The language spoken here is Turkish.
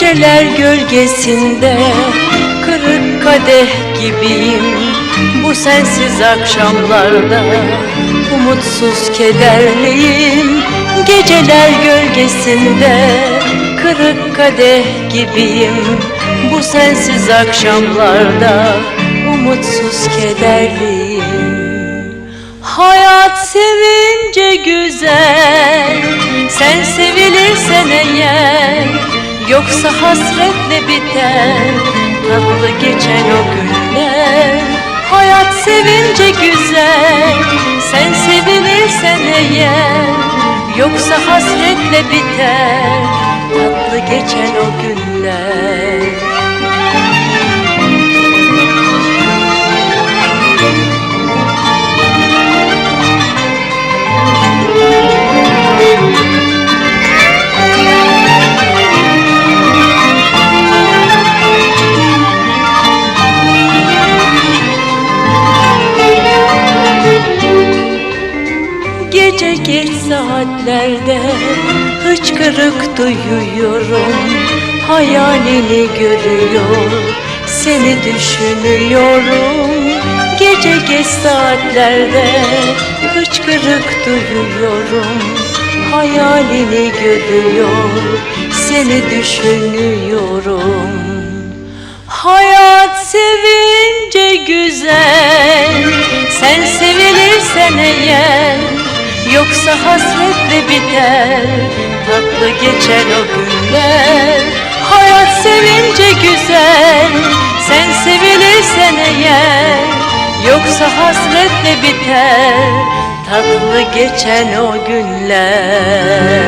Geceler gölgesinde kırık kadeh gibiyim Bu sensiz akşamlarda. Umutsuz kederliyim Geceler gölgesinde kırık kadeh gibiyim Bu sensiz akşamlarda. Umutsuz kederliyim. Hayat sevince güzel Sen sevilirsen Yoksa hasretle biter Tatlı geçen o günler. Hayat sevince güzel Sen sevilirsen eğer. Yoksa hasretle biter Tatlı geçen o günler Gece geç saatlerde. Hıçkırık duyuyorum Hayalini görüyor, seni düşünüyorum Gece geç saatlerde. Hıçkırık duyuyorum Hayalini görüyor, seni düşünüyorum. Hayat sevince güzel Sen sevilirsen eğer Yoksa hasretle biter Tatlı geçer o günler. Hayat sevince güzel Sen sevilirsen eğer. Yoksa hasretle biter Tatlı geçen o günler